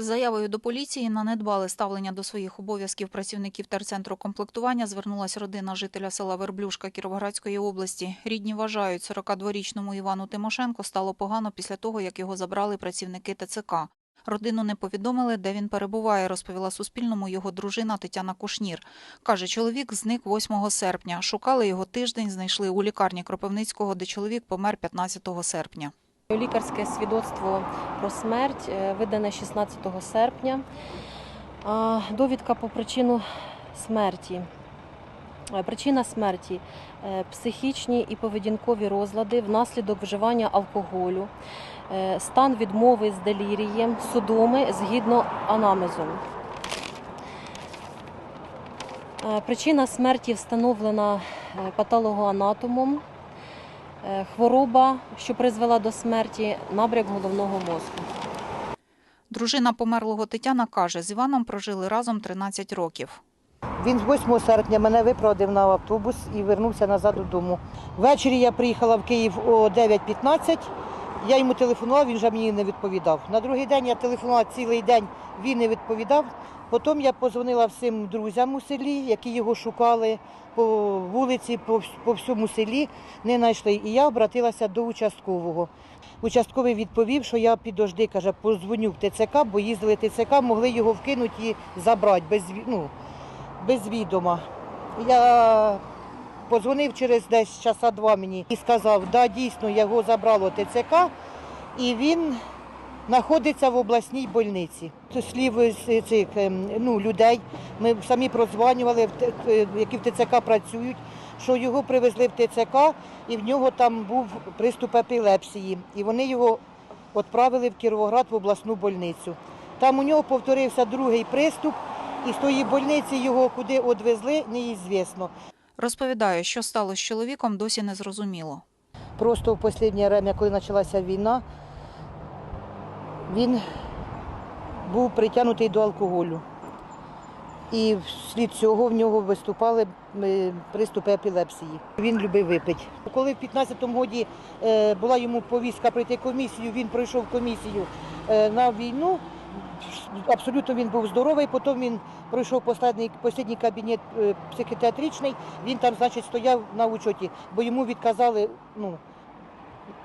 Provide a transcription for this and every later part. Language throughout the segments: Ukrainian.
Заявою до поліції на недбале ставлення до своїх обов'язків працівників терцентру комплектування звернулась родина жителя села Верблюшка Кіровоградської області. Рідні вважають, 42-річному Івану Тимошенко стало погано після того, як його забрали працівники ТЦК. Родину не повідомили, де він перебуває, розповіла Суспільному його дружина Тетяна Кушнір. Каже, чоловік зник 8 серпня. Шукали його тиждень, знайшли у лікарні Кропивницького, де чоловік помер 15 серпня. Лікарське свідоцтво про смерть е, видане 16 серпня. Довідка по причину смерті. Е, Причина смерті е, психічні і поведінкові розлади внаслідок вживання алкоголю, стан відмови з делірієм, судоми згідно анамезом. Е, Причина смерті встановлена патологоанатомом. Е, Хвороба, що призвела до смерті, набряк головного мозку. Дружина померлого Тетяна каже, з Іваном прожили разом 13 років. Він 8 серпня мене виправдав на автобус і вернувся назад додому. Ввечері я приїхала в Київ о 9.15. Я йому телефонувала, він вже мені не відповідав. На другий день я телефонувала цілий день, він не відповідав. Потім я позвонила всім друзям у селі, які його шукали по вулиці, по, по всьому селі, не знайшли. І я обратилася до участкового. Участковий відповів, що я підожди, каже, позвоню в ТЦК, бо їздили ТЦК, могли його вкинути і забрати без, ну, без відома. Я позвонив через десь часа два мені і сказав, да, дійсно, його забрало ТЦК, і він знаходиться в обласній больниці. Це слів з цих ем, ну, людей. Ми самі прозванювали, е, які в ТЦК працюють, що його привезли в ТЦК, і в нього там був приступ епілепсії. І вони його відправили в Кіровоград в обласну больницю. Там у нього повторився другий приступ, і з тої больниці його куди відвезли, неізвісно. Розповідає, що стало з чоловіком, досі не зрозуміло. Просто в останнє время, коли почалася війна, він був притягнутий до алкоголю. І вслід цього в нього виступали приступи епілепсії. Він любив випити. Коли в 15-му році е, була йому повістка пройти комісію, він пройшов комісію е, на війну. Абсолютно він був здоровий, потім він пройшов останній, останній кабінет е, психіатричний, він там, значить, стояв на учоті, бо йому відказали, ну,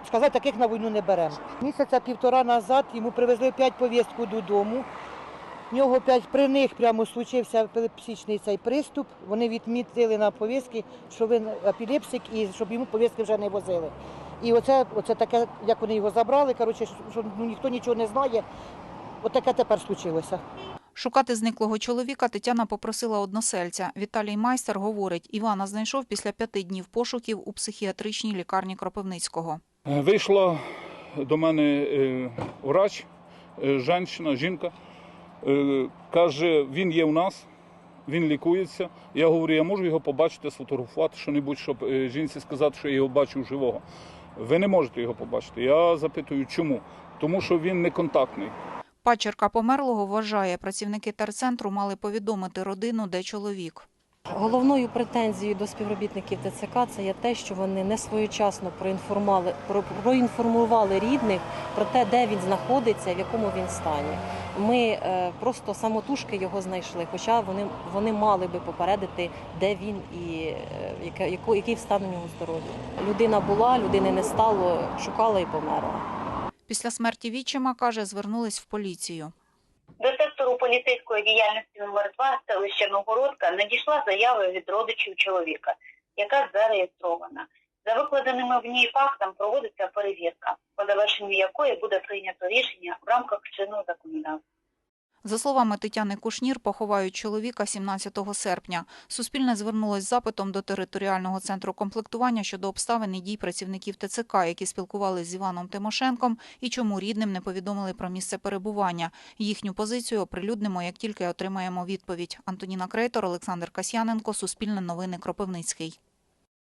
сказати, таких на війну не беремо. Місяця півтора назад йому привезли п'ять повістку додому. В нього п'ять при них прямо случився епілепсичний цей приступ. Вони відмітили на повістки, що він епілепсик і щоб йому повістки вже не возили. І оце, оце таке, як вони його забрали, коротше, що ну, ніхто нічого не знає. Отаке тепер случилося. Шукати зниклого чоловіка Тетяна попросила односельця. Віталій Майстер говорить, Івана знайшов після п'яти днів пошуків у психіатричній лікарні Кропивницького. Е, Вийшла до мене е, врач, е, жінка, жінка, каже, він є у нас, він лікується. Я говорю, я можу його побачити, сфотографувати що-небудь, щоб жінці сказати, що я його бачив живого. Ви не можете його побачити. Я запитую, чому? Тому що він не контактний. Пачерка померлого вважає, працівники терцентру мали повідомити родину, де чоловік. Головною претензією до співробітників ТЦК це є те, що вони не своєчасно проінформували, про- проінформували рідних про те, де він знаходиться, в якому він стані. Ми е, просто самотужки його знайшли, хоча вони, вони мали би попередити, де він і е, яко- який стан у нього здоров'я. Людина була, людини не стало, шукала і померла. Після смерті відчима, каже, звернулись в поліцію. До поліцейської діяльності номер 2 селища Новгородка надійшла заява від родичів чоловіка, яка зареєстрована. За викладеними в ній фактом проводиться перевірка, по завершенню якої буде прийнято рішення в рамках чинного законодавства. За словами Тетяни Кушнір, поховають чоловіка 17 серпня. Суспільне звернулось з запитом до територіального центру комплектування щодо обставин і дій працівників ТЦК, які спілкувалися з Іваном Тимошенком, і чому рідним не повідомили про місце перебування. Їхню позицію оприлюднимо, як тільки отримаємо відповідь. Антоніна Крейтор, Олександр Касьяненко, Суспільне новини Кропивницький.